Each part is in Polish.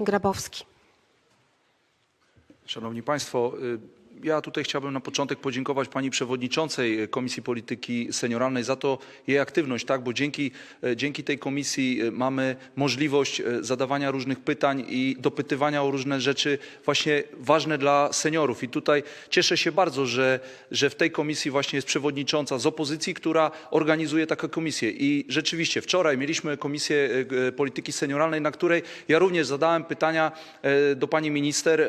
Marcin Grabowski. Szanowni Państwo, y, ja tutaj chciałbym na początek podziękować Pani Przewodniczącej Komisji Polityki Senioralnej za to jej aktywność, tak, bo dzięki, e, dzięki tej komisji e, mamy możliwość e, zadawania różnych pytań i dopytywania o różne rzeczy właśnie ważne dla seniorów. I tutaj cieszę się bardzo, że, że w tej komisji właśnie jest przewodnicząca z opozycji, która organizuje taką komisję. I rzeczywiście wczoraj mieliśmy Komisję Polityki Senioralnej, na której ja również zadałem pytania do Pani Minister.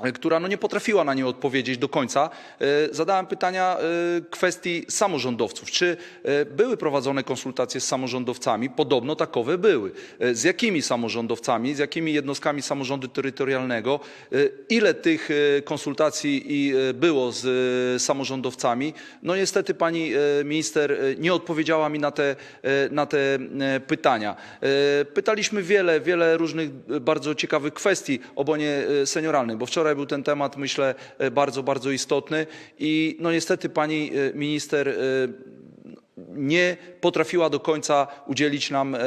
E, która no nie potrafiła na nie odpowiedzieć do końca. E, Zadałem pytania e, kwestii samorządowców. Czy były prowadzone konsultacje z samorządowcami? Podobno takowe były. Z jakimi samorządowcami, z jakimi jednostkami samorządu terytorialnego? Ile tych konsultacji i, było z samorządowcami? No niestety pani minister nie odpowiedziała mi na te, na te pytania. Pytaliśmy wiele, wiele różnych bardzo ciekawych kwestii o bonie bo wczoraj był ten temat, myślę, e, bardzo, bardzo istotny. I no niestety pani e, minister e, nie potrafiła do końca udzielić nam e,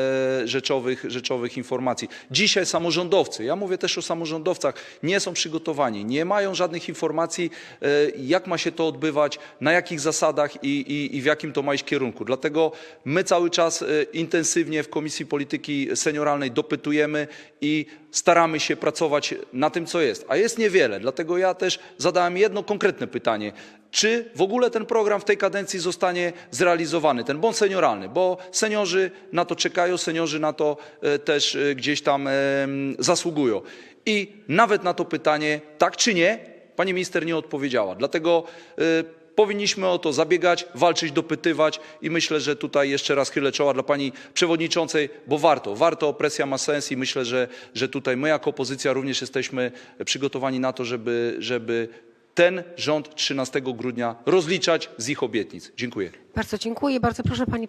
rzeczowych, rzeczowych informacji. Dzisiaj samorządowcy, ja mówię też o samorządowcach, nie są przygotowani, nie mają żadnych informacji, e, jak ma się to odbywać, na jakich zasadach i, i, i w jakim to ma iść kierunku. Dlatego my cały czas e, intensywnie w Komisji Polityki Senioralnej dopytujemy i staramy się pracować na tym, co jest. A jest niewiele, dlatego ja też zadałem jedno konkretne pytanie. Czy w ogóle ten program w tej kadencji zostanie zrealizowany, ten bon senioralny, bo seniorzy na to czekają, seniorzy na to e, też e, gdzieś tam zasługują. I nawet na to pytanie, tak czy nie, pani minister nie odpowiedziała. Dlatego e, powinniśmy o to zabiegać, walczyć, dopytywać i myślę, że tutaj jeszcze raz chylę czoła dla pani przewodniczącej, bo warto, warto, presja ma sens i myślę, że, że tutaj my jako opozycja również jesteśmy przygotowani na to, żeby, żeby ten rząd 13 grudnia rozliczać z ich obietnic. Dziękuję. Bardzo dziękuję. Bardzo proszę pani